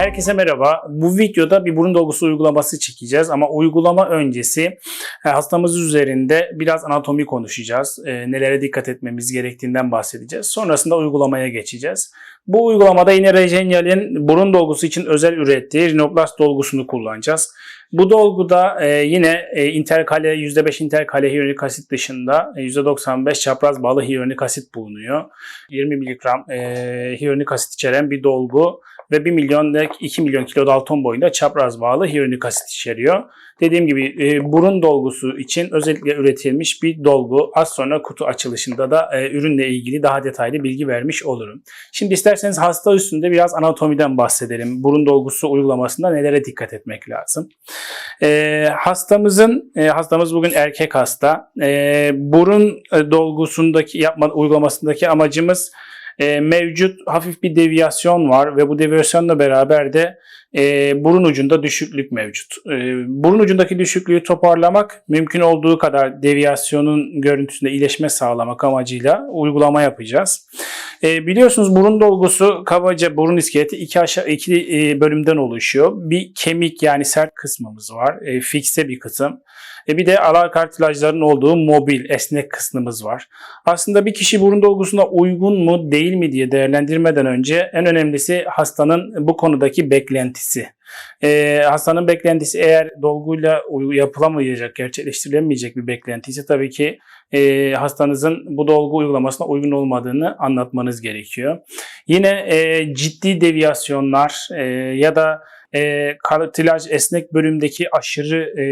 Herkese merhaba. Bu videoda bir burun dolgusu uygulaması çekeceğiz ama uygulama öncesi e, hastamız üzerinde biraz anatomi konuşacağız. E, Nelere dikkat etmemiz gerektiğinden bahsedeceğiz. Sonrasında uygulamaya geçeceğiz. Bu uygulamada yine Regenial'in burun dolgusu için özel ürettiği rinoplast dolgusunu kullanacağız. Bu dolguda e, yine interkale %5 interkale hyaluronik asit dışında e, %95 çapraz bağlı hyaluronik asit bulunuyor. 20 mg hyaluronik asit içeren bir dolgu ve 1 milyon ile 2 milyon kilodalton boyunda çapraz bağlı hyaluronik asit içeriyor. Dediğim gibi e, burun dolgusu için özellikle üretilmiş bir dolgu. Az sonra kutu açılışında da e, ürünle ilgili daha detaylı bilgi vermiş olurum. Şimdi isterseniz hasta üstünde biraz anatomiden bahsedelim. Burun dolgusu uygulamasında nelere dikkat etmek lazım? E, hastamızın, e, hastamız bugün erkek hasta. E, burun e, dolgusundaki yapma uygulamasındaki amacımız e, mevcut hafif bir deviyasyon var ve bu deviyasyonla beraber de e, burun ucunda düşüklük mevcut. E, burun ucundaki düşüklüğü toparlamak mümkün olduğu kadar deviyasyonun görüntüsünde iyileşme sağlamak amacıyla uygulama yapacağız. E, biliyorsunuz burun dolgusu kabaca burun iskeleti iki aşağı iki e, bölümden oluşuyor. Bir kemik yani sert kısmımız var. E, fikse bir kısım. E, bir de alar kartilajların olduğu mobil, esnek kısmımız var. Aslında bir kişi burun dolgusuna uygun mu değil mi diye değerlendirmeden önce en önemlisi hastanın bu konudaki beklentisi. E, hastanın beklentisi eğer dolguyla yapılamayacak, gerçekleştirilemeyecek bir beklentisi tabii ki e, hastanızın bu dolgu uygulamasına uygun olmadığını anlatmanız gerekiyor. Yine e, ciddi deviyasyonlar e, ya da e, kartilaj esnek bölümdeki aşırı e,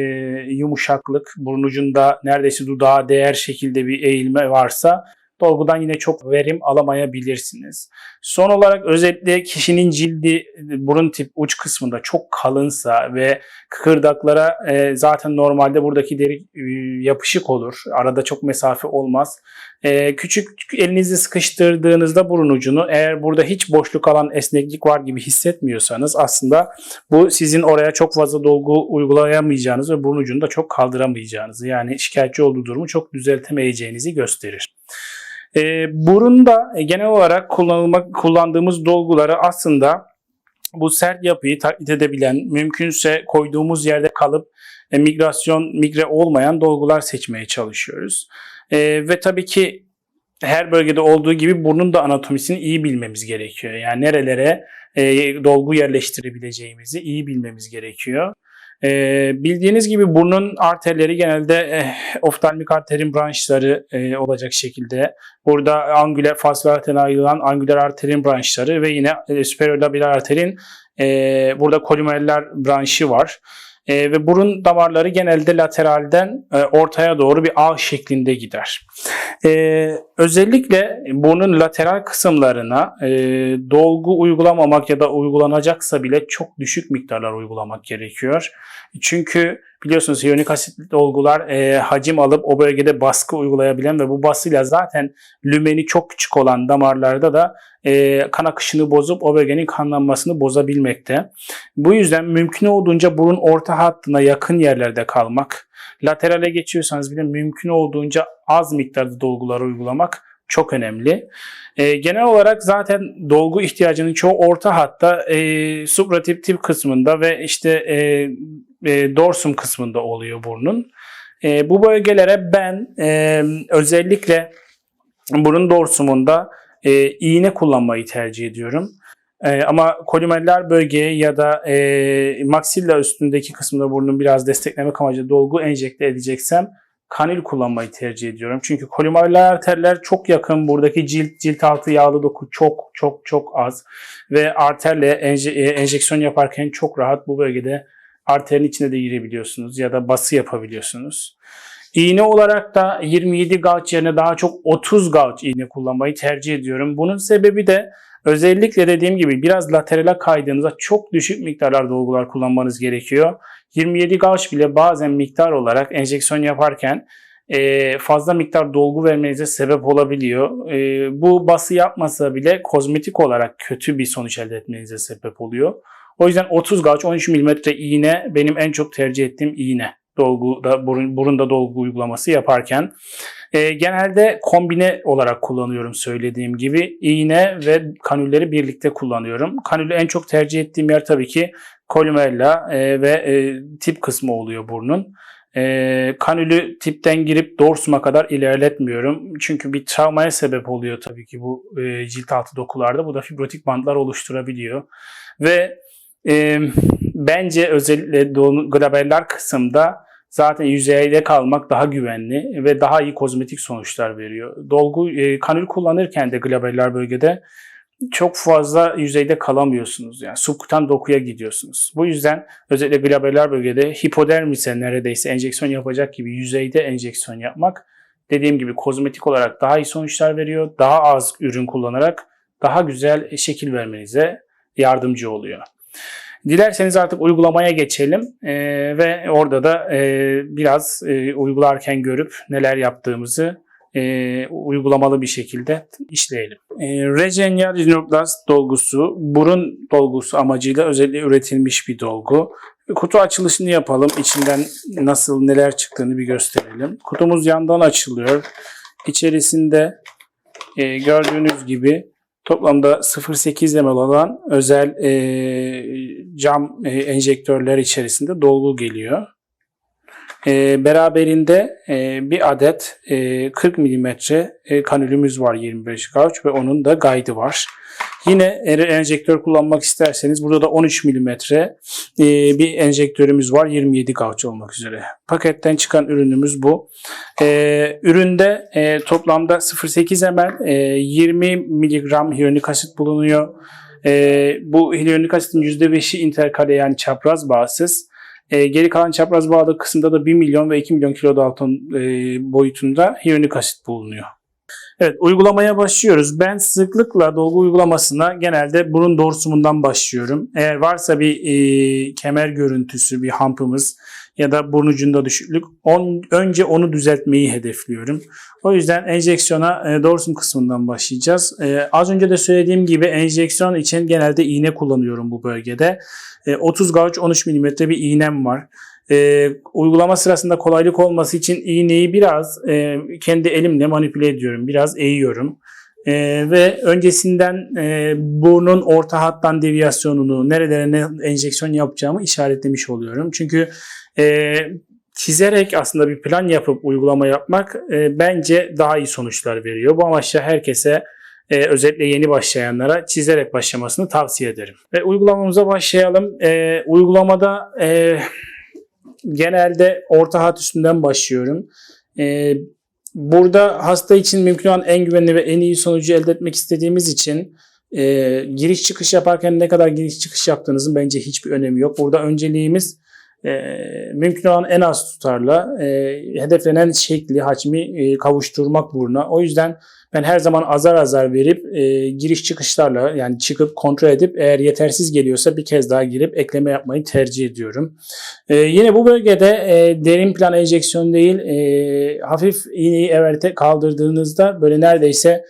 yumuşaklık, burun ucunda neredeyse dudağa değer şekilde bir eğilme varsa dolgudan yine çok verim alamayabilirsiniz. Son olarak özellikle kişinin cildi burun tip uç kısmında çok kalınsa ve kıkırdaklara e, zaten normalde buradaki deri e, yapışık olur. Arada çok mesafe olmaz. E, küçük elinizi sıkıştırdığınızda burun ucunu eğer burada hiç boşluk alan esneklik var gibi hissetmiyorsanız aslında bu sizin oraya çok fazla dolgu uygulayamayacağınız ve burun ucunu da çok kaldıramayacağınızı yani şikayetçi olduğu durumu çok düzeltemeyeceğinizi gösterir. E, burunda genel olarak kullanılmak kullandığımız dolguları aslında bu sert yapıyı taklit edebilen, mümkünse koyduğumuz yerde kalıp e, migrasyon, migre olmayan dolgular seçmeye çalışıyoruz. E, ve tabii ki her bölgede olduğu gibi burnun da anatomisini iyi bilmemiz gerekiyor. Yani nerelere e, dolgu yerleştirebileceğimizi iyi bilmemiz gerekiyor. E, bildiğiniz gibi burnun arterleri genelde e, oftalmik arterin branşları e, olacak şekilde. Burada angüler fasciolaten ayrılan angüler arterin branşları ve yine e, superiorlabial arterin e, burada kolimeller branşı var. E, ve burun damarları genelde lateralden e, ortaya doğru bir ağ şeklinde gider. E, özellikle burnun lateral kısımlarına e, dolgu uygulamamak ya da uygulanacaksa bile çok düşük miktarlar uygulamak gerekiyor. Çünkü biliyorsunuz hyaluronik asitli dolgular e, hacim alıp o bölgede baskı uygulayabilen ve bu basıyla zaten lümeni çok küçük olan damarlarda da e, kan akışını bozup o bölgenin kanlanmasını bozabilmekte. Bu yüzden mümkün olduğunca burun orta hattına yakın yerlerde kalmak, laterale geçiyorsanız bile mümkün olduğunca az miktarda dolguları uygulamak çok önemli. E, genel olarak zaten dolgu ihtiyacının çoğu orta hatta e, supratip tip kısmında ve işte e, e, dorsum kısmında oluyor burnun. E, bu bölgelere ben e, özellikle burun dorsumunda e, iğne kullanmayı tercih ediyorum. E, ama kolimeller bölgeye ya da e, maksilla üstündeki kısmında burnun biraz desteklemek amacıyla dolgu enjekte edeceksem kanül kullanmayı tercih ediyorum. Çünkü kolimeller arterler çok yakın. Buradaki cilt cilt altı yağlı doku çok çok çok az ve arterle enje, e, enjeksiyon yaparken çok rahat bu bölgede arterin içine de girebiliyorsunuz ya da bası yapabiliyorsunuz. İğne olarak da 27 gauge yerine daha çok 30 gauge iğne kullanmayı tercih ediyorum. Bunun sebebi de özellikle dediğim gibi biraz laterale kaydığınızda çok düşük miktarlar dolgular kullanmanız gerekiyor. 27 gauge bile bazen miktar olarak enjeksiyon yaparken e, fazla miktar dolgu vermenize sebep olabiliyor. E, bu bası yapmasa bile kozmetik olarak kötü bir sonuç elde etmenize sebep oluyor. O yüzden 30 gauge 13 mm iğne benim en çok tercih ettiğim iğne dolguda burun, burunda dolgu uygulaması yaparken. E, genelde kombine olarak kullanıyorum söylediğim gibi. İğne ve kanülleri birlikte kullanıyorum. Kanülü en çok tercih ettiğim yer tabii ki kolumella e, ve e, tip kısmı oluyor burnun. E, kanülü tipten girip dorsuma kadar ilerletmiyorum. Çünkü bir travmaya sebep oluyor tabii ki bu e, cilt altı dokularda. Bu da fibrotik bandlar oluşturabiliyor. Ve e, bence özellikle doğu- globaller kısımda zaten yüzeyde kalmak daha güvenli ve daha iyi kozmetik sonuçlar veriyor. Dolgu e, kanül kullanırken de globaller bölgede çok fazla yüzeyde kalamıyorsunuz. Yani subkutan dokuya gidiyorsunuz. Bu yüzden özellikle globaller bölgede hipodermise neredeyse enjeksiyon yapacak gibi yüzeyde enjeksiyon yapmak dediğim gibi kozmetik olarak daha iyi sonuçlar veriyor. Daha az ürün kullanarak daha güzel şekil vermenize yardımcı oluyor. Dilerseniz artık uygulamaya geçelim Ee, ve orada da e, biraz e, uygularken görüp neler yaptığımızı e, uygulamalı bir şekilde işleyelim. E, Regenia Rhinoplast dolgusu burun dolgusu amacıyla özellikle üretilmiş bir dolgu. Kutu açılışını yapalım. İçinden nasıl neler çıktığını bir gösterelim. Kutumuz yandan açılıyor. İçerisinde e, gördüğünüz gibi toplamda 0.8 ml olan özel e, cam e, enjektörler içerisinde dolgu geliyor. E, beraberinde e, bir adet e, 40 mm e, kanülümüz var 25 gauge ve onun da guide'ı var. Yine enjektör kullanmak isterseniz burada da 13 mm e, bir enjektörümüz var 27 gauge olmak üzere. Paketten çıkan ürünümüz bu. E, üründe e, toplamda 0.8 ml e, 20 mg hyaluronik asit bulunuyor. E, bu hyaluronik asitin %5'i interkale yani çapraz bağsız. E, geri kalan çapraz bağlı kısımda da 1 milyon ve 2 milyon kilodalton e, boyutunda hyaluronik asit bulunuyor. Evet uygulamaya başlıyoruz. Ben sıklıkla dolgu uygulamasına genelde burun dorsumundan başlıyorum. Eğer varsa bir e, kemer görüntüsü, bir hampımız ya da burun ucunda düşüklük on, önce onu düzeltmeyi hedefliyorum. O yüzden enjeksiyona e, dorsum kısmından başlayacağız. E, az önce de söylediğim gibi enjeksiyon için genelde iğne kullanıyorum bu bölgede. E, 30 gauge 13 mm bir iğnem var. E, uygulama sırasında kolaylık olması için iğneyi biraz e, kendi elimle manipüle ediyorum. Biraz eğiyorum. E, ve öncesinden e, burnun orta hattan deviyasyonunu, nerelere ne enjeksiyon yapacağımı işaretlemiş oluyorum. Çünkü e, çizerek aslında bir plan yapıp uygulama yapmak e, bence daha iyi sonuçlar veriyor. Bu amaçla herkese e, özellikle yeni başlayanlara çizerek başlamasını tavsiye ederim. Ve uygulamamıza başlayalım. E, uygulamada e, genelde orta hat üstünden başlıyorum. E, burada hasta için mümkün olan en güvenli ve en iyi sonucu elde etmek istediğimiz için e, giriş çıkış yaparken ne kadar giriş çıkış yaptığınızın bence hiçbir önemi yok. Burada önceliğimiz e, mümkün olan en az tutarla e, hedeflenen şekli, hacmi e, kavuşturmak buruna. O yüzden ben her zaman azar azar verip e, giriş çıkışlarla yani çıkıp kontrol edip eğer yetersiz geliyorsa bir kez daha girip ekleme yapmayı tercih ediyorum. E, yine bu bölgede e, derin plan enjeksiyon değil e, hafif iğneyi everte kaldırdığınızda böyle neredeyse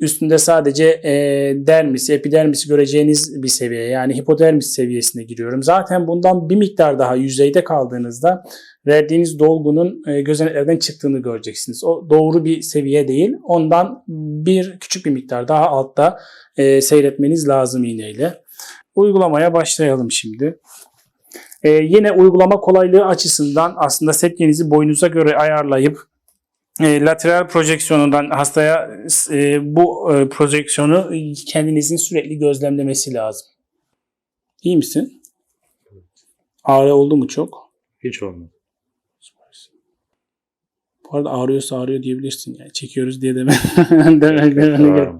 üstünde sadece e, dermis, epidermis göreceğiniz bir seviye yani hipodermis seviyesine giriyorum. Zaten bundan bir miktar daha yüzeyde kaldığınızda verdiğiniz dolgunun e, gözeneklerden çıktığını göreceksiniz. O doğru bir seviye değil. Ondan bir küçük bir miktar daha altta e, seyretmeniz lazım iğneyle. Uygulamaya başlayalım şimdi. E, yine uygulama kolaylığı açısından aslında sepkenizi boyunuza göre ayarlayıp e, lateral projeksiyonundan hastaya e, bu e, projeksiyonu kendinizin sürekli gözlemlemesi lazım. İyi misin? Ağrı oldu mu çok? Hiç olmadı. Bu arada ağrıyorsa ağrıyor diyebilirsin. Yani çekiyoruz diye deme. deme, deme, deme.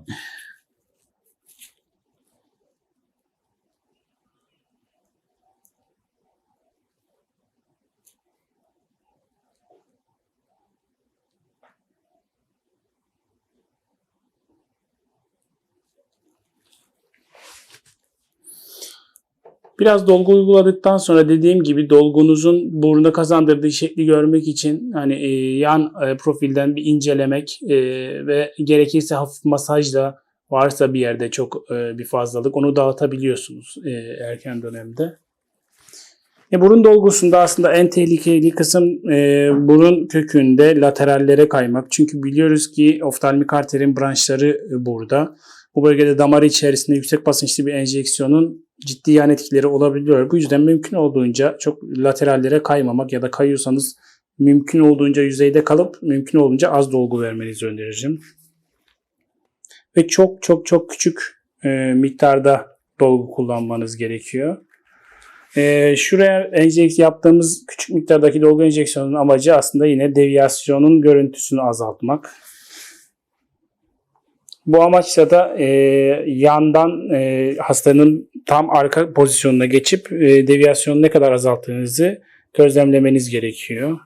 Biraz dolgu uyguladıktan sonra dediğim gibi dolgunuzun burunda kazandırdığı şekli görmek için hani e, yan e, profilden bir incelemek e, ve gerekirse hafif masajla varsa bir yerde çok e, bir fazlalık onu dağıtabiliyorsunuz e, erken dönemde. E, burun dolgusunda aslında en tehlikeli kısım e, burun kökünde laterallere kaymak. Çünkü biliyoruz ki oftalmik arterin branşları e, burada. Bu bölgede damar içerisinde yüksek basınçlı bir enjeksiyonun ciddi yan etkileri olabiliyor. Bu yüzden mümkün olduğunca çok laterallere kaymamak ya da kayıyorsanız mümkün olduğunca yüzeyde kalıp mümkün olduğunca az dolgu vermenizi öneririm. Ve çok çok çok küçük e, miktarda dolgu kullanmanız gerekiyor. E, şuraya enjeks yaptığımız küçük miktardaki dolgu enjeksiyonunun amacı aslında yine deviyasyonun görüntüsünü azaltmak. Bu amaçla da e, yandan e, hastanın tam arka pozisyonuna geçip e, deviyasyonu ne kadar azalttığınızı gözlemlemeniz gerekiyor.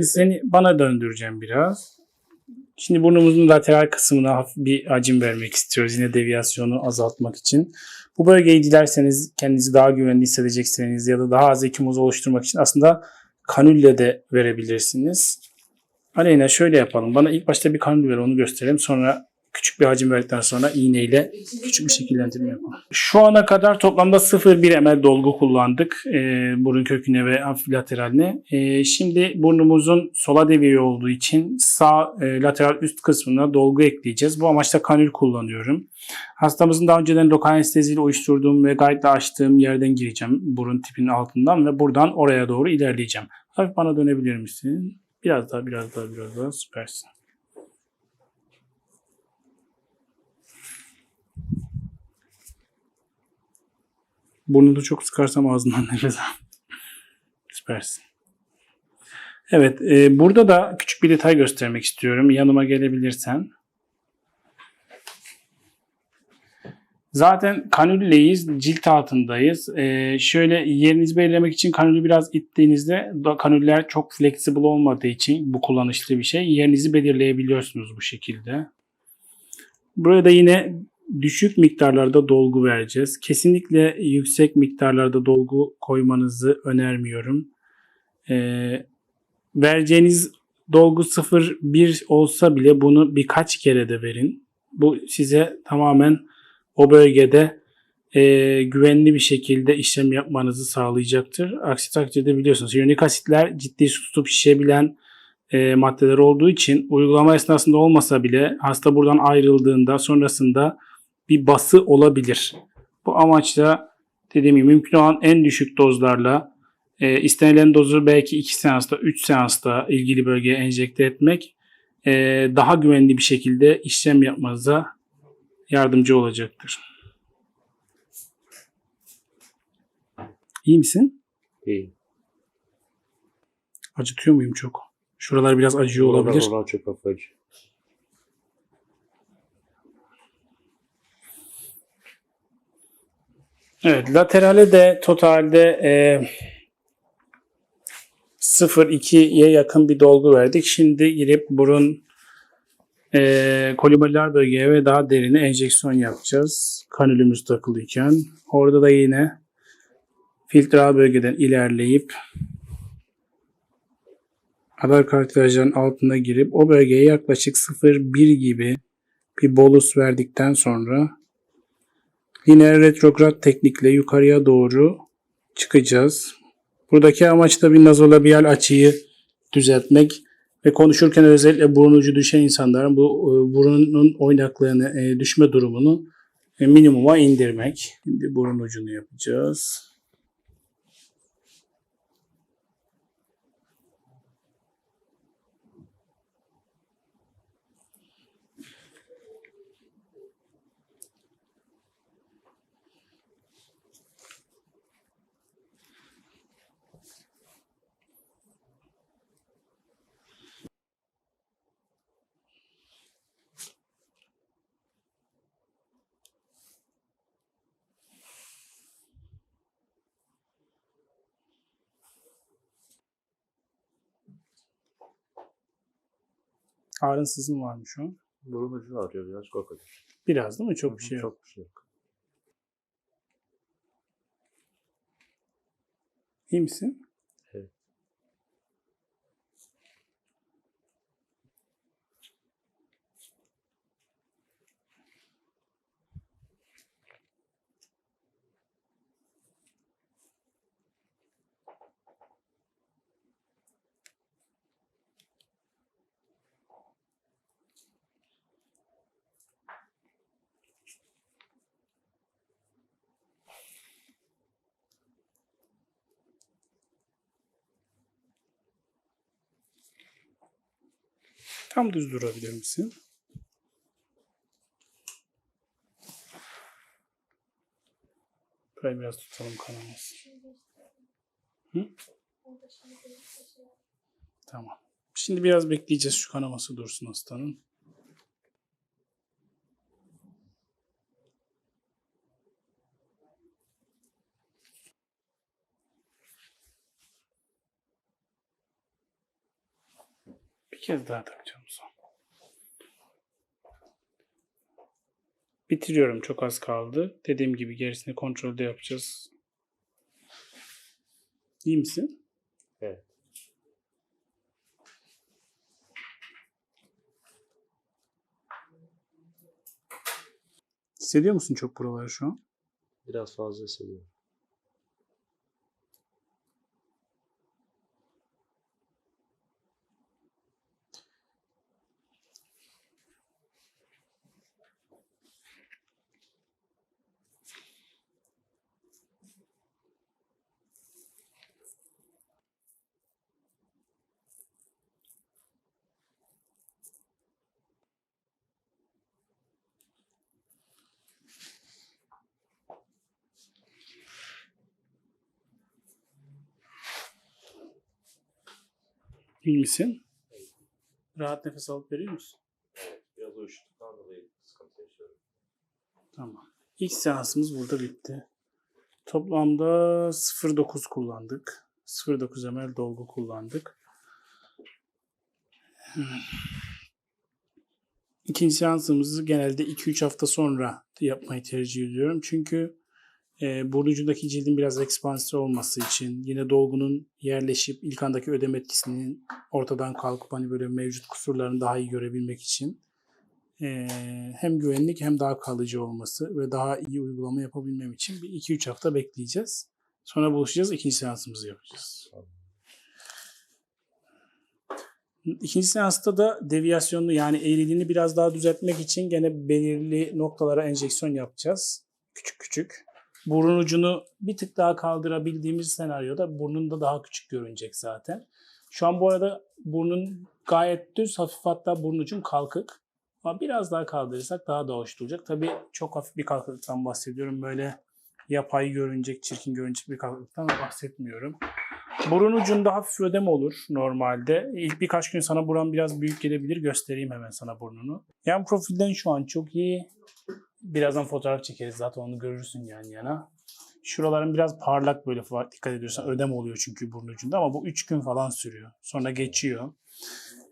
Seni bana döndüreceğim biraz. Şimdi burnumuzun lateral kısmına hafif bir hacim vermek istiyoruz. Yine deviyasyonu azaltmak için. Bu bölgeyi dilerseniz kendinizi daha güvenli hissedecekseniz ya da daha az ekimoz oluşturmak için aslında kanülle de verebilirsiniz. Aleyna şöyle yapalım. Bana ilk başta bir kanül ver onu gösterelim. Sonra küçük bir hacim verdikten sonra iğneyle küçük bir şekillendirme yapalım. Şu ana kadar toplamda 0,1 ml dolgu kullandık e, burun köküne ve hafif lateraline. E, şimdi burnumuzun sola deviye olduğu için sağ e, lateral üst kısmına dolgu ekleyeceğiz. Bu amaçla kanül kullanıyorum. Hastamızın daha önceden lokal anesteziyle uyuşturduğum ve gayet açtığım yerden gireceğim burun tipinin altından ve buradan oraya doğru ilerleyeceğim. Hafif bana dönebilir misin? Biraz daha, biraz daha, biraz daha. Süpersin. Burnunu çok sıkarsam ağzından nefes al. Süpersin. Evet, e, burada da küçük bir detay göstermek istiyorum. Yanıma gelebilirsen. Zaten kanülleyiz, cilt altındayız. Ee, şöyle yerinizi belirlemek için kanülü biraz ittiğinizde kanüller çok flexible olmadığı için bu kullanışlı bir şey. Yerinizi belirleyebiliyorsunuz bu şekilde. Burada yine düşük miktarlarda dolgu vereceğiz. Kesinlikle yüksek miktarlarda dolgu koymanızı önermiyorum. Ee, vereceğiniz dolgu 0-1 olsa bile bunu birkaç kere de verin. Bu size tamamen o bölgede e, güvenli bir şekilde işlem yapmanızı sağlayacaktır. Aksi takdirde biliyorsunuz iyonik asitler ciddi su tutup şişebilen e, maddeler olduğu için uygulama esnasında olmasa bile hasta buradan ayrıldığında sonrasında bir bası olabilir. Bu amaçla dediğim gibi mümkün olan en düşük dozlarla e, istenilen dozu belki 2 seansta 3 seansta ilgili bölgeye enjekte etmek e, daha güvenli bir şekilde işlem yapmanıza yardımcı olacaktır. İyi misin? İyi. Acıtıyor muyum çok? Şuralar biraz acıyor olabilir. Oralar, oralar çok hafif acı. Evet, laterale de totalde e, 0-2'ye yakın bir dolgu verdik. Şimdi girip burun e, kolimalar bölgeye ve daha derine enjeksiyon yapacağız. Kanülümüz takılıyken. Orada da yine filtral bölgeden ilerleyip adar kartilajların altına girip o bölgeye yaklaşık 0-1 gibi bir bolus verdikten sonra yine retrograd teknikle yukarıya doğru çıkacağız. Buradaki amaç da bir nazolabiyal açıyı düzeltmek ve konuşurken özellikle burun ucu düşen insanların bu e, burunun oynaklığını, e, düşme durumunu e, minimuma indirmek. Şimdi burun ucunu yapacağız. Ağrınsızın var mı şu an? Burun ucunu arıyor biraz korkunç. Biraz değil mi? Çok bir şey yok. Çok bir şey yok. İyi misin? Tam düz durabilir misin? Burayı biraz tutalım kanaması. Hı? Tamam. Şimdi biraz bekleyeceğiz şu kanaması dursun hastanın. Kez daha takacağım son. Bitiriyorum. Çok az kaldı. Dediğim gibi gerisini kontrolde yapacağız. İyi misin? Evet. Hissediyor musun çok buraları şu an? Biraz fazla hissediyorum. İyi misin? Rahat nefes alıp veriyor musun? Evet. Biraz uyuştuktan dolayı sıkıntı yaşıyorum. Tamam. İlk seansımız burada bitti. Toplamda 0.9 kullandık. 0.9 ml dolgu kullandık. İkinci seansımızı genelde 2-3 hafta sonra yapmayı tercih ediyorum. Çünkü e, burun ucundaki cildin biraz ekspansif olması için yine dolgunun yerleşip ilk andaki ödem etkisinin ortadan kalkıp hani böyle mevcut kusurlarını daha iyi görebilmek için e, hem güvenlik hem daha kalıcı olması ve daha iyi uygulama yapabilmem için bir 2-3 hafta bekleyeceğiz. Sonra buluşacağız. ikinci seansımızı yapacağız. İkinci seansta da deviyasyonunu yani eğriliğini biraz daha düzeltmek için gene belirli noktalara enjeksiyon yapacağız. Küçük küçük. Burun ucunu bir tık daha kaldırabildiğimiz senaryoda burnun da daha küçük görünecek zaten. Şu an bu arada burnun gayet düz, hafif hatta burun ucun kalkık. Ama biraz daha kaldırırsak daha da hoş duracak. Tabii çok hafif bir kalkıklıktan bahsediyorum. Böyle yapay görünecek, çirkin görünecek bir kalkıklıktan bahsetmiyorum. Burun ucunda hafif ödem olur normalde. İlk birkaç gün sana buran biraz büyük gelebilir. Göstereyim hemen sana burnunu. Yan profilden şu an çok iyi. Birazdan fotoğraf çekeriz zaten onu görürsün yan yana. Şuraların biraz parlak böyle dikkat ediyorsan ödem oluyor çünkü burun ucunda ama bu 3 gün falan sürüyor. Sonra geçiyor.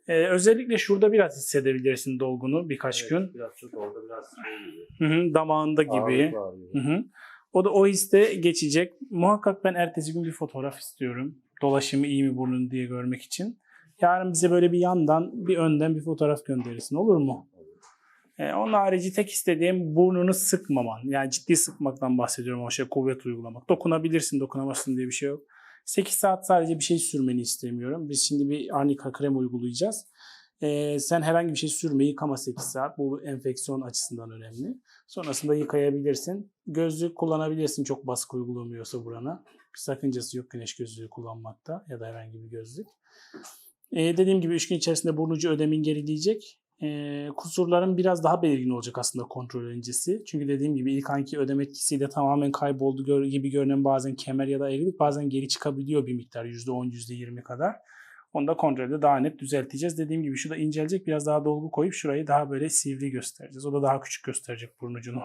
Ee, özellikle şurada biraz hissedebilirsin dolgunu birkaç Evet, gün. Biraz çok orada biraz şey. Hı hı, damağında gibi. Ağırlık. Hı hı. O da o histe geçecek. Muhakkak ben ertesi gün bir fotoğraf istiyorum. Dolaşımı iyi mi burnun diye görmek için. Yarın bize böyle bir yandan bir önden bir fotoğraf gönderirsin olur mu? Ee, onun harici tek istediğim burnunu sıkmaman. Yani ciddi sıkmaktan bahsediyorum o şey kuvvet uygulamak. Dokunabilirsin dokunamazsın diye bir şey yok. 8 saat sadece bir şey sürmeni istemiyorum. Biz şimdi bir arnika krem uygulayacağız. Ee, sen herhangi bir şey sürme yıkama 8 saat. Bu enfeksiyon açısından önemli. Sonrasında yıkayabilirsin. Gözlük kullanabilirsin çok baskı uygulamıyorsa burana. Bir sakıncası yok güneş gözlüğü kullanmakta ya da herhangi bir gözlük. Ee, dediğim gibi 3 gün içerisinde burun ucu ödemin gerileyecek. Ee, kusurların biraz daha belirgin olacak aslında kontrol öncesi. Çünkü dediğim gibi ilk anki ödem etkisiyle tamamen kayboldu gör- gibi görünen bazen kemer ya da eğrilik bazen geri çıkabiliyor bir miktar %10 %20 kadar. Onu da kontrolde daha net düzelteceğiz. Dediğim gibi şu da incelecek biraz daha dolgu koyup şurayı daha böyle sivri göstereceğiz. O da daha küçük gösterecek burun ucunu.